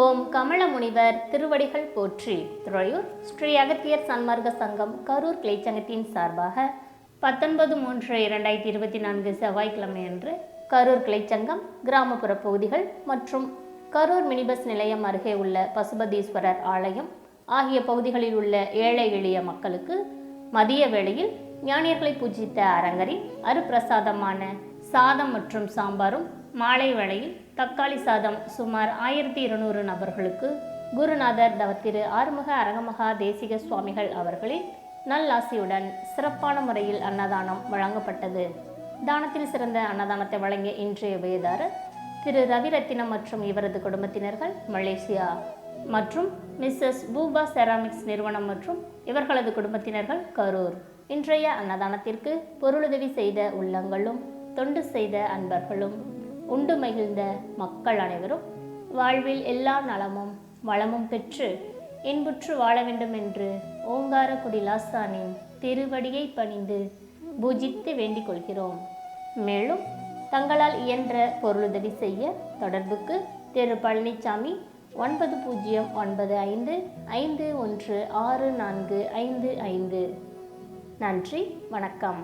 ஓம் கமல முனிவர் திருவடிகள் போற்றி. துறையூர் ஸ்ரீ அகத்தியர் சன்மார்க்க சங்கம் கரூர் கிளைச்சங்கத்தின் சார்பாக பத்தொன்பது மூன்று இரண்டாயிரத்தி இருபத்தி நான்கு செவ்வாய்க்கிழமை அன்று கரூர் கிளைச்சங்கம் கிராமப்புற பகுதிகள் மற்றும் கரூர் மினிபஸ் நிலையம் அருகே உள்ள பசுபதீஸ்வரர் ஆலயம் ஆகிய பகுதிகளில் உள்ள ஏழை எளிய மக்களுக்கு மதிய வேளையில் ஞானியர்களை பூஜித்த அரங்கரின் அருப்பிரசாதமான சாதம் மற்றும் சாம்பாரும் மாலை வேளையில் தக்காளி சாதம் சுமார் ஆயிரத்தி இருநூறு நபர்களுக்கு குருநாதர் தவத்திரு ஆறுமுக அரங்கமகா தேசிக சுவாமிகள் அவர்களின் நல்லாசியுடன் சிறப்பான முறையில் அன்னதானம் வழங்கப்பட்டது. தானத்தில் சிறந்த அன்னதானத்தை வழங்கிய இன்றைய வேதாரர் திரு ரவிரத்தினம் மற்றும் இவரது குடும்பத்தினர்கள் மலேசியா மற்றும் மிஸ்ஸஸ் பூபா செராமிக்ஸ் நிறுவனம் மற்றும் இவர்களது குடும்பத்தினர்கள் கரூர். இன்றைய அன்னதானத்திற்கு பொருளுதவி செய்த உள்ளங்களும் தொண்டு செய்த அன்பர்களும் உண்டு மகிழ்ந்த மக்கள் அனைவரும் வாழ்வில் எல்லா நலமும் வளமும் பெற்று இன்புற்று வாழ வேண்டும் என்று ஓங்காரக்குடி லாஸ்தானின் திருவடியை பணிந்து பூஜித்து வேண்டிக் கொள்கிறோம். மேலும் தங்களால் இயன்ற பொருளுதவி செய்ய தொடர்புக்கு திரு பழனிசாமி ஒன்பது பூஜ்ஜியம் ஒன்பது ஐந்து ஐந்து ஒன்று ஆறு நான்கு ஐந்து ஐந்து. நன்றி வணக்கம்.